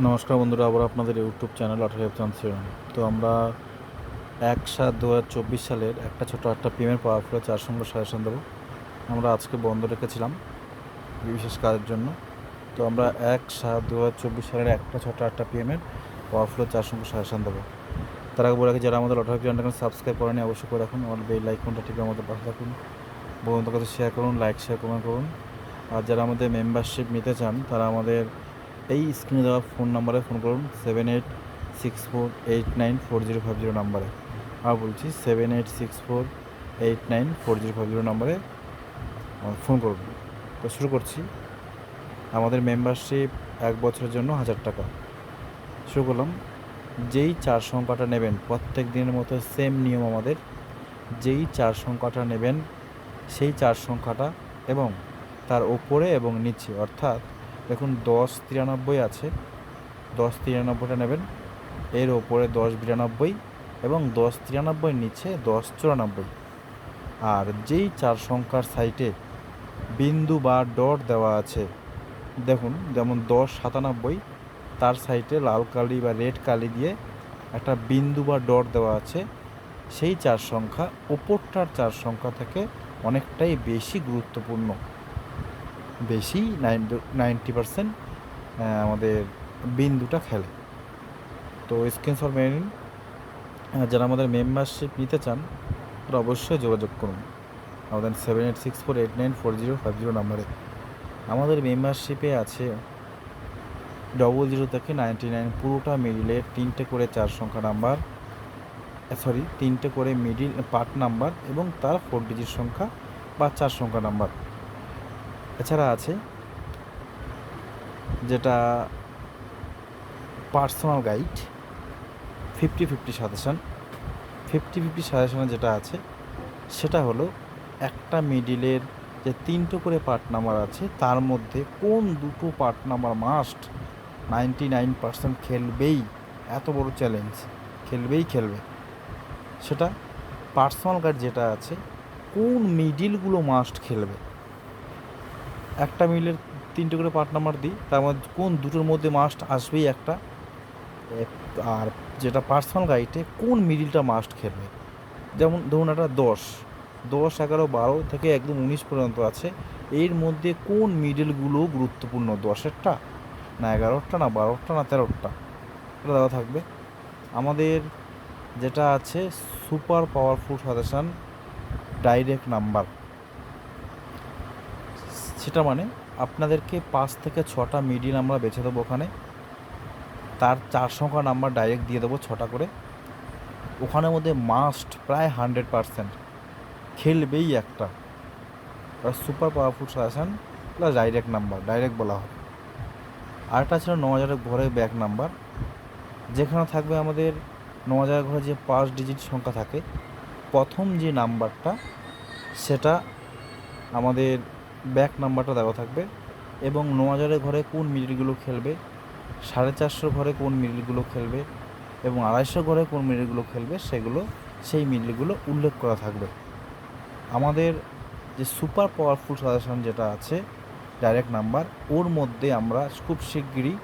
নমস্কার বন্ধুরা, আবার আপনাদের ইউটিউব চ্যানেল আঠারো চান্সিয়ন তো আমরা এক সাত দু হাজার চব্বিশ সালের একটা ছোটো একটা পিএমের পাওয়ার ফ্লো চার সঙ্গে সাজেশন দেবো। আমরা আজকে বন্ধ রেখেছিলাম বিশেষ কাজের জন্য। তো আমরা এক সাত দু হাজার চব্বিশ সালের একটা ছোটো আটটা পিএমের পাওয়ার ফ্লো চার সঙ্গে সাজেশন দেবো। তার আগে বলে রাখি, যারা আমাদের আঠারো চ্যানেলটাকে সাবস্ক্রাইব করেনি, অবশ্যই করে রাখুন। আমার বেল আইকনটা ঠিক আমাদের পাশে রাখুন বন্ধুদের কাছে শেয়ার করুন লাইক শেয়ার কমেন্ট করুন। আর যারা আমাদের মেম্বারশিপ নিতে চান, তারা আমাদের এই স্ক্রিনে দেওয়া ফোন নাম্বারে ফোন করুন seven eight six four eight nine four zero five zero নাম্বারে। আর বলছি seven eight six four eight nine four zero five zero নাম্বারে ফোন করুন। তো শুরু করছি। আমাদের মেম্বারশিপ এক বছরের জন্য হাজার টাকা। শুরু করলাম। যেই চার সংখ্যাটা নেবেন, প্রত্যেক দিনের মতো সেম নিয়ম আমাদের। যেই চার সংখ্যাটা নেবেন, সেই চার সংখ্যাটা এবং তার ওপরে এবং নিচে, অর্থাৎ দেখুন, দশ তিরানব্বই আছে। দশ তিরানব্বইটা নেবেন। এর ওপরে দশ বিরানব্বই এবং দশ তিরানব্বইয়ের নিচে দশ চুরানব্বই। আর যেই চার সংখ্যার সাইটে বিন্দু বা ডট দেওয়া আছে, দেখুন, যেমন দশ সাতানব্বই, তার সাইটে লাল কালি বা রেড কালি দিয়ে একটা বিন্দু বা ডট দেওয়া আছে। সেই চার সংখ্যা, ওপরটার চার সংখ্যা থেকে অনেকটাই বেশি গুরুত্বপূর্ণ। বেশি নাইনটি পারসেন্ট আমাদের বিন্দুটা খেলে তো স্ক্রিনশট মেনে নিন। যারা আমাদের মেম্বারশিপ নিতে চান, তারা অবশ্যই যোগাযোগ করুন। আমাদের seven eight six four eight nine four zero five zero নাম্বারে। আমাদের মেম্বারশিপে আছে ডবল জিরো থেকে নাইনটি নাইন পুরোটা মিডিলে তিনটে করে চার সংখ্যা নাম্বার সরি তিনটে করে মিডিল পার্ট নাম্বার এবং তার ফোর ডিজিট সংখ্যা বা চার সংখ্যা নাম্বার এছাড়া আছে যেটা personal guide fifty fifty suggestion fifty fifty সাজেশানে যেটা আছে, সেটা হলো একটা মিডিলের যে তিনটে করে পার্ট নাম্বার আছে, তার মধ্যে কোন দুটো part number must ninety nine percent খেলবেই, এত বড় চ্যালেঞ্জ খেলবেই খেলবে। সেটা পার্সোনাল গাইড যেটা আছে, কোন মিডিলগুলো মাস্ট খেলবে? একটা মিলের তিনটে করে পার্ট নাম্বার দিই, তার মধ্যে কোন দুটোর মধ্যে মাস্ট আসবেই একটা। আর যেটা পার্সোনাল গাইডে কোন মিডিলটা মাস্ট খেলবে? যেমন ধরুন একটা দশ দশ, এগারো, বারো থেকে একদম উনিশ পর্যন্ত আছে, এর মধ্যে কোন মিডিলগুলো গুরুত্বপূর্ণ? দশেরটা না এগারোটা না বারোটা না তেরোটা এটা দেওয়া থাকবে। আমাদের যেটা আছে super powerful suggestion direct number সেটা মানে আপনাদেরকে পাঁচ থেকে ছটা মিডিল আমরা বেছে দেবো ওখানে। তার চার সংখ্যা নাম্বার ডাইরেক্ট দিয়ে দেবো ছটা করে। ওখানের মধ্যে মাস্ট প্রায় হান্ড্রেড পারসেন্ট খেলবেই একটা। Super powerful suggestion plus direct number direct বলা হয়। আরেকটা ছিল ন হাজারের ঘরে ব্যাক নাম্বার যেখানে থাকবে আমাদের ন হাজারের ঘরে যে পাঁচ ডিজিট সংখ্যা থাকে, প্রথম যে নাম্বারটা সেটা আমাদের ব্যাক নাম্বারটা দেওয়া থাকবে এবং ন হাজারের ঘরে কোন মিডিলগুলো খেলবে, সাড়ে চারশোর ঘরে কোন মিডিলগুলো খেলবে এবং আড়াইশো ঘরে কোন মিডিলগুলো খেলবে সেগুলো, সেই মিডিলগুলো উল্লেখ করা থাকবে। আমাদের যে সুপার পাওয়ারফুল সাজেশন যেটা আছে, ডাইরেক্ট নাম্বার, ওর মধ্যে আমরা খুব শিগগিরই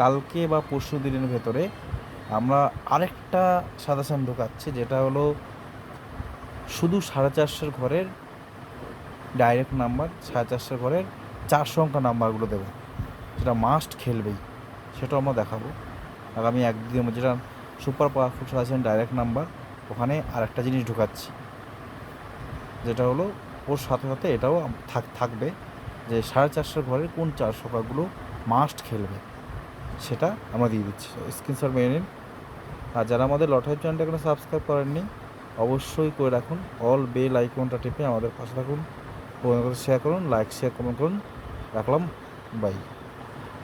কালকে বা পরশু দিনের ভেতরে আমরা আরেকটা সাজেশন ঢোকাচ্ছি, যেটা হলো শুধু সাড়ে চারশোর ঘরের ডাইরেক্ট নাম্বার, সাড়ে চারশো ঘরের চার সংখ্যা নাম্বারগুলো দেবো। যেটা মাস্ট খেলবেই, সেটাও আমরা দেখাবো। আগামী একদিনের মধ্যে যেটা super powerful suggestion direct number, ওখানে আরেকটা জিনিস ঢুকাচ্ছি। যেটা হলো, ওর সাথে সাথে এটাও থাক, থাকবে যে সাড়ে চারশোর ঘরের কোন চার সংখ্যাগুলো মাস্ট খেলবে, সেটা আমরা দিয়ে দিচ্ছি। স্ক্রিনশট মেনে নিন। আর যারা আমাদের লটারি চ্যানেলটা এখনও সাবস্ক্রাইব করেননি, অবশ্যই করে রাখুন। অল বেল আইকনটা টিপে আমাদের পাশে থাকুন। শেয়ার করুন লাইক শেয়ার কমেন্ট করুন। রাখলাম বাই